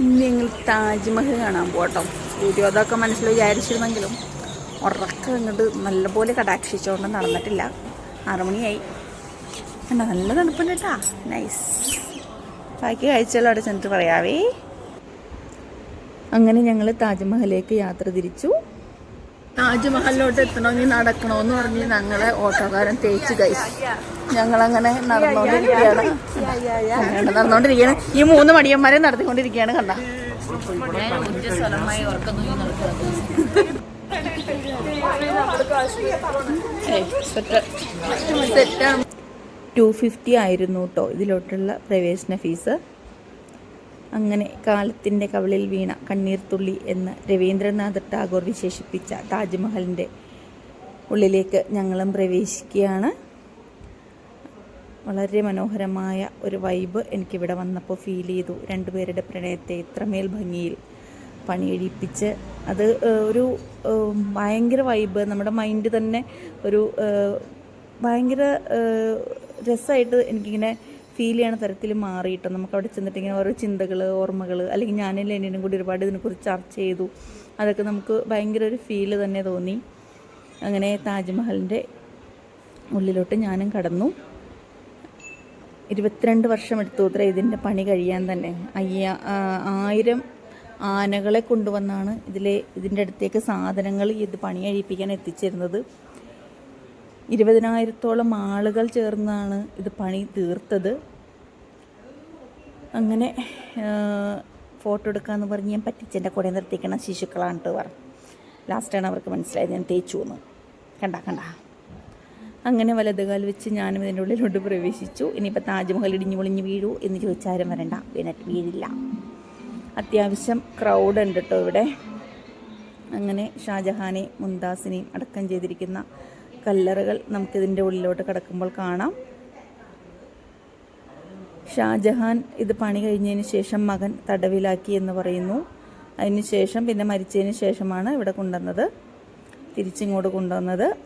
ഇനി ഞങ്ങൾ താജ്മഹൽ കാണാൻ വീഡിയോ അതൊക്കെ മനസ്സിൽ വിചാരിച്ചിരുന്നെങ്കിലും ഉറക്കം അങ്ങോട്ട് നല്ലപോലെ കടാക്ഷിച്ചുകൊണ്ട് നടന്നിട്ടില്ല. ആറുമണിയായി എന്നാ നല്ല തണുപ്പുണ്ട് കേട്ടാ നൈസ് ബാക്കി കാഴ്ചകൾ അവിടെ ചെന്നിട്ട് പറയാവേ. അങ്ങനെ ഞങ്ങൾ താജ്മഹലിലേക്ക് യാത്ര തിരിച്ചു. താജ്മഹലിലോട്ട് എത്തണമെങ്കിൽ നടക്കണമെന്ന് പറഞ്ഞ് ഞങ്ങളെ ഓട്ടോക്കാരൻ തേച്ച് കഴിച്ചു ഞങ്ങളങ്ങനെ നടന്നുകൊണ്ടിരിക്കുകയാണ് നടന്നുകൊണ്ടിരിക്കുകയാണ് ഈ മൂന്ന് മടിയന്മാരെ നടത്തിക്കൊണ്ടിരിക്കുകയാണ് കണ്ട. ടു ഫിഫ്റ്റി ആയിരുന്നു കേട്ടോ ഇതിലോട്ടുള്ള പ്രവേശന ഫീസ് അങ്ങനെ കാലത്തിന്റെ കവളിൽ വീണ കണ്ണീർത്തുള്ളി എന്ന് രവീന്ദ്രനാഥ് ടാഗോർ വിശേഷിപ്പിച്ച താജ്മഹലിന്റെ ഉള്ളിലേക്ക് ഞങ്ങളും പ്രവേശിക്കുകയാണ്. വളരെ മനോഹരമായ ഒരു വൈബ് എനിക്കിവിടെ വന്നപ്പോൾ ഫീൽ ചെയ്തു. രണ്ടുപേരുടെ പ്രണയത്തെ ഇത്രമേൽ ഭംഗിയിൽ പണിയെഴിപ്പിച്ച് അത് ഒരു ഭയങ്കര വൈബ് നമ്മുടെ മൈൻഡ് തന്നെ ഒരു ഭയങ്കര രസമായിട്ട് എനിക്കിങ്ങനെ ഫീൽ ചെയ്യണ തരത്തിൽ മാറിയിട്ട്? നമുക്ക് അവിടെ ചെന്നിട്ട് ഇങ്ങനെ ഓരോ ചിന്തകൾ ഓർമ്മകൾ അല്ലെങ്കിൽ ഞാനും ലെനിനും കൂടി ഒരുപാട് ഇതിനെക്കുറിച്ച് ചർച്ച ചെയ്തു. അതൊക്കെ നമുക്ക് ഭയങ്കര ഒരു ഫീൽ തന്നെ തോന്നി. അങ്ങനെ താജ്മഹലിന്റെ ഉള്ളിലോട്ട് ഞാനും കടന്നു. ഇരുപത്തിരണ്ട് വർഷം എടുത്തു അത്ര ഇതിന്റെ പണി കഴിയാൻ തന്നെ. അയ്യ ആയിരം ആനകളെ കൊണ്ടുവന്നാണ് ഇതിലെ ഇതിന്റെ അടുത്തേക്ക് സാധനങ്ങൾ ഇത് പണി കഴിപ്പിക്കാൻ എത്തിച്ചിരുന്നത്. ഇരുപതിനായിരത്തോളം ആളുകൾ ചേർന്നാണ് ഇത് പണി തീർത്തത്. അങ്ങനെ ഫോട്ടോ എടുക്കാമെന്ന് പറഞ്ഞ് ഞാൻ പറ്റിച്ചെന്റെ കൂടെ നിർത്തിക്കണ ശിശുക്കളാണ് കേട്ടോ പറഞ്ഞു ലാസ്റ്റാണ് അവർക്ക് മനസ്സിലായത്. ഞാൻ തേച്ചു എന്ന് കണ്ട കണ്ട. അങ്ങനെ വലതുകാൽ വെച്ച് ഞാനും ഇതിന്റെ ഉള്ളിലോട്ട് പ്രവേശിച്ചു. ഇനിയിപ്പോൾ താജ്മഹൽ ഇടിഞ്ഞു പൊളിഞ്ഞ് വീഴൂ എന്ന് ചോദിച്ചാരും വരണ്ട. വീണിട്ട് വീഴില്ല. അത്യാവശ്യം ക്രൗഡ് ഉണ്ട് കേട്ടോ ഇവിടെ. അങ്ങനെ ഷാജഹാനെ മുംതാസിനെയും അടക്കം ചെയ്തിരിക്കുന്ന കല്ലറുകൾ നമുക്കിതിന്റെ ഉള്ളിലോട്ട് കിടക്കുമ്പോൾ കാണാം. ഷാജഹാൻ ഇത് പണി കഴിഞ്ഞതിന് ശേഷം മകൻ തടവിലാക്കി എന്ന് പറയുന്നു. അതിന് ശേഷം പിന്നെ മരിച്ചതിന് ശേഷമാണ് ഇവിടെ കൊണ്ടുവന്നത്. തിരിച്ചിങ്ങോട്ട് കൊണ്ടുവന്നത്.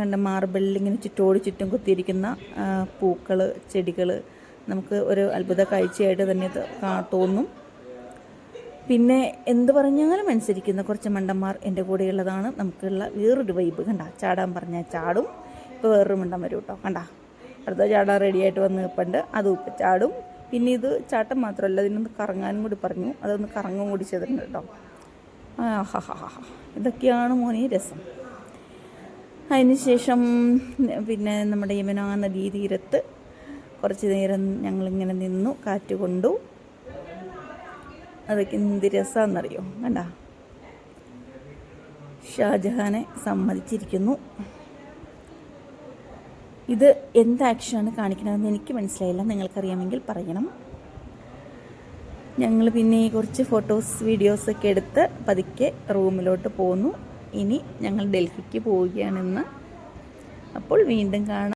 കണ്ട മാർബിളിൽ ഇങ്ങനെ ചുറ്റോട് ചുറ്റും കുത്തിയിരിക്കുന്ന പൂക്കൾ ചെടികൾ നമുക്ക് ഒരു അത്ഭുത കാഴ്ചയായിട്ട് തന്നെ തോന്നും പിന്നെ എന്ത് പറഞ്ഞാലും അനുസരിക്കുന്ന കുറച്ച് മണ്ടന്മാർ എന്റെ കൂടെയുള്ളതാണ്. നമുക്കുള്ള വേറൊരു വൈബ് കണ്ട. ചാടാൻ പറഞ്ഞാൽ ചാടും. ഇപ്പോൾ വേറൊരു മണ്ടൻ വരും കേട്ടോ കണ്ട? അടുത്ത ചാടാൻ റെഡിയായിട്ട് വന്ന് നിൽപ്പുണ്ട് അത് ചാടും പിന്നെ ഇത് ചാട്ടം മാത്രമല്ല ഇതിനൊന്ന് കറങ്ങാനും കൂടി പറഞ്ഞു. അതൊന്ന് കറങ്ങും കൂടി ചെയ്തിട്ടുണ്ട് കേട്ടോ. ഇതൊക്കെയാണ് മോനെ രസം. അതിനുശേഷം പിന്നെ നമ്മുടെ യമുനാ നദീ തീരത്ത് കുറച്ച് നേരം ഞങ്ങളിങ്ങനെ നിന്നു കാറ്റ് കൊണ്ടു. അതൊക്കെ എന്ത് രസമാണെന്നറിയോ കണ്ട? ഷാജഹാനെ സമ്മതിച്ചിരിക്കുന്നു. ഇത് എന്ത് ആക്ഷനാണ് കാണിക്കണമെന്ന് എനിക്ക് മനസ്സിലായില്ല. നിങ്ങൾക്കറിയാമെങ്കിൽ പറയണം. ഞങ്ങൾ പിന്നെ കുറച്ച് ഫോട്ടോസ് വീഡിയോസൊക്കെ എടുത്ത് പതുക്കെ റൂമിലോട്ട് പോന്നു. ഇനി ഞങ്ങൾ ഡൽഹിക്ക് പോവുകയാണെന്ന് അപ്പോൾ വീണ്ടും കാണാം.